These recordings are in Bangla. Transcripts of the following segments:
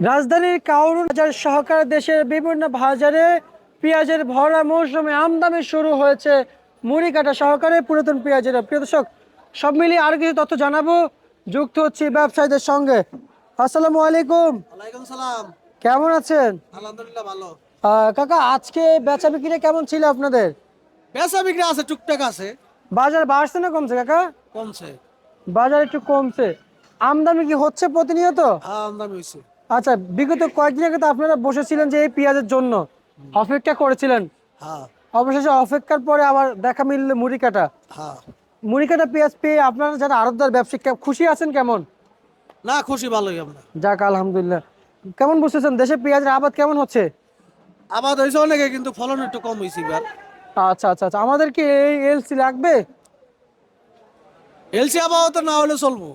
রাজধানীর কাউরুন বাজার সহকারে দেশের বিভিন্ন বাজারে পেঁয়াজের ভরা মৌসুমে আমদানি শুরু হয়েছে। মুড়ি কাটা সহকারে পুরাতন পেঁয়াজের। প্রিয় দর্শক সব মিলিয়ে আরও কিছু তথ্য জানাব। যুক্ত হচ্ছি ব্যবসায়ীদের সঙ্গে। আসসালামু আলাইকুম। সালাম। কেমন আছেন? আলহামদুলিল্লাহ ভালো। কাকা আজকে বেচা বিক্রি কেমন ছিল আপনাদের? বেচা বিক্রি আছে টুকটাক আছে। বাজার বাড়ছে না কমছে কাকা? কমছে। বাজার একটু কমছে। আমদানি কি হচ্ছে প্রতিনিয়ত? হ্যাঁ আমদানি হয়েছে। আচ্ছা বিগত কয়েকদিন আগে তো আপনারা বসেছিলেন যে এই পেঁয়াজের জন্য। অপেক্ষা করেছিলেন। হ্যাঁ। অবশেষে অপেক্ষার পরে আবার দেখা মিলল মুড়ি কাটা। হ্যাঁ। মুড়ি কাটা পেঁয়াজ পেয়ে আপনারা যারা আরবদার ব্যবসায়ী খুশি আছেন কেমন? না খুশি ভালোই আমরা। যাক আলহামদুলিল্লাহ। কেমন বুঝতেছেন? দেশে পেঁয়াজের আবাদ কেমন হচ্ছে? আবাদ হয়েছে অনেকে কিন্তু ফলন একটু কম হয়েছে এবার। আচ্ছা আচ্ছা আচ্ছা। আমাদের কি এই এলসি লাগবে? এলসি আবহাওয়া না হলে চলবো।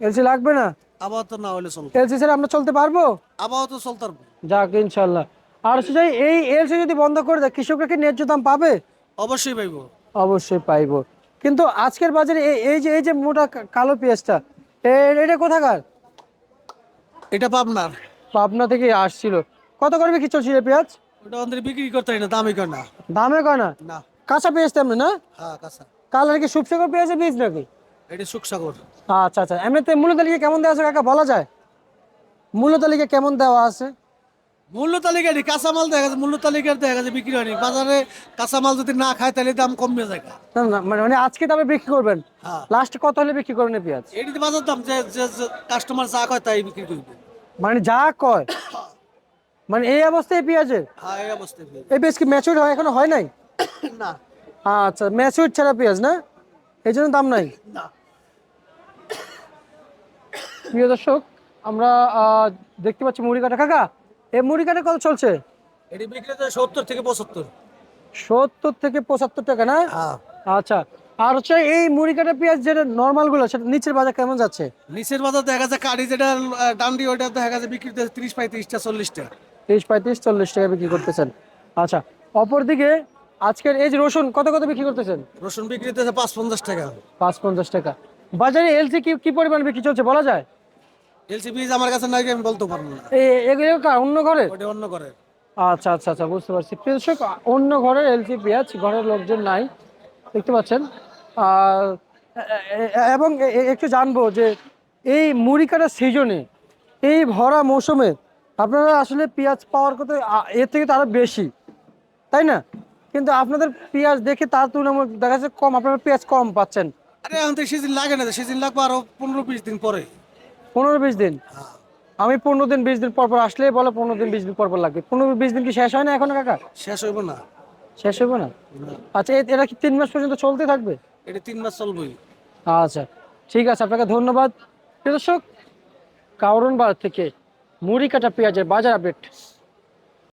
এলসি লাগবে না? আবহাওয়া না হলে চলবো এলসি ছাড়া আমরা চলতে পারব? আবহাওয়া চলতে পারব। যাক ইনশাল্লাহ। আর সেটা এই এলসি যদি বন্ধ করে দেয় কৃষকরা কি ন্যায্য দাম পাবে? অবশ্যই পাইবো। অবশ্যই পাইবো। কিন্তু আজকের বাজারে এই- এই যে এই যে মোটা কালো পেঁয়াজটা এটা কোথাকার? এটা পাবনার পাবনা থেকে আসছিল। কত করে বিক্রি চলছিল পেঁয়াজ? ওটা আমাদের বিক্রি করতে হয় না দামই কয় না। দামে কয় না? না। কাঁচা পেঁয়াজ তেমনি না? হ্যাঁ কাঁচা। কালার কি সুপসাগর পেঁয়াজের বীজ নাকি? এটা সুখসাগর। আচ্ছা আচ্ছা। এমনিতে মূল্য তালিকা কেমন দেওয়া আছে কাকা বলা যায়? মূল্য তালিকা কেমন দেওয়া আছে? মূল্য তালিকা নেই কাঁচামাল দেখা গেছে মূল্য তালিকার দেখা গেছে বিক্রি হয়নি। বাজারে কাঁচামাল যদি না খায় তাহলে দাম কমবে যায় না না মানে মানে আজকে দামে বিক্রি করবেন? হ্যাঁ। লাস্ট কত হলে বিক্রি করবেন পেঁয়াজ? এটি বাজার দাম যে কাস্টমার যা কয় তাই বিক্রি করবে। মানে যা কয়? মানে এই অবস্থায় পেঁয়াজের? হ্যাঁ এই অবস্থায় এই পেঁয়াজ কি ম্যাচুর হয় এখনও হয় নাই? না। আচ্ছা ম্যাচুর ছাড়া পেঁয়াজ না? এই জন্য দাম নাই? না। প্রিয় দর্শক আমরা দেখতে পাচ্ছি মুড়ি কাটা। কাকা এই মুড়ি কাটা কত চলছে? এটি বিক্রি হচ্ছে সত্তর থেকে পঁচাত্তর। সত্তর থেকে পঁচাত্তর টাকা না? হ্যাঁ। আচ্ছা আর হচ্ছে এই মুড়ি কাটা পেঁয়াজ যেটা নর্মালগুলো সেটা নিচের বাজার কেমন যাচ্ছে? নিচের বাজার দেখা যাচ্ছে কাঠি যেটা ডান্ডি ওইটা দেখা যাচ্ছে বিক্রি হচ্ছে তিরিশ পঁয়ত্রিশটা চল্লিশটা তিরিশ পঁয়ত্রিশ চল্লিশ টাকা বিক্রি করতেছেন। আচ্ছা অপরদিকে আজকের এই যে রসুন কত কত বিক্রি করতেছেন? রসুন বিক্রি হচ্ছে পাঁচ পঞ্চাশ টাকা। পাঁচ পঞ্চাশ টাকা। বাজারে এলসি কি কি পরিমাণ বিক্রি চলছে বলা যায়? এলসি বীজ আমার কাছে নাই আমি বলতে পারব না। এগুলো অন্য ঘরে ওটা অন্য করে আচ্ছা আচ্ছা আচ্ছা বুঝতে পারছি। অন্য এলসি পেঁয়াজ ঘরের লোকজন নাই দেখতে পাচ্ছেন। এবং একটু জানব যে এই মুড়ি কাটার সিজনে এই ভরা মৌসুমে আপনারা আসলে পেঁয়াজ পাওয়ার কথা এর থেকে তো আরও বেশি তাই না? কিন্তু আপনাদের পেঁয়াজ দেখে তার তুলনামূলক দেখা যাচ্ছে কম আপনারা পেঁয়াজ কম পাচ্ছেন। আরে এখন তো সিজন লাগে না সিজন লাগবে আরও পনেরো বিশ দিন পরে। পনেরো বিশ দিন। আমি পনেরো দিন বিশ দিন পর পর আসলে বলে পনেরো দিন বিশ দিন পর পর লাগবে। পনেরো বিশ দিন কি শেষ হয় না এখন কাকা? শেষ হইব না। শেষ হইব না? আচ্ছা এটা কি তিন মাস পর্যন্ত চলতে থাকবে? এটা তিন মাস চলবেই। আচ্ছা ঠিক আছে আপনাকে ধন্যবাদ। দর্শক কাউরন বার থেকে মুড়ি কাটা পেঁয়াজের বাজার আপডেট।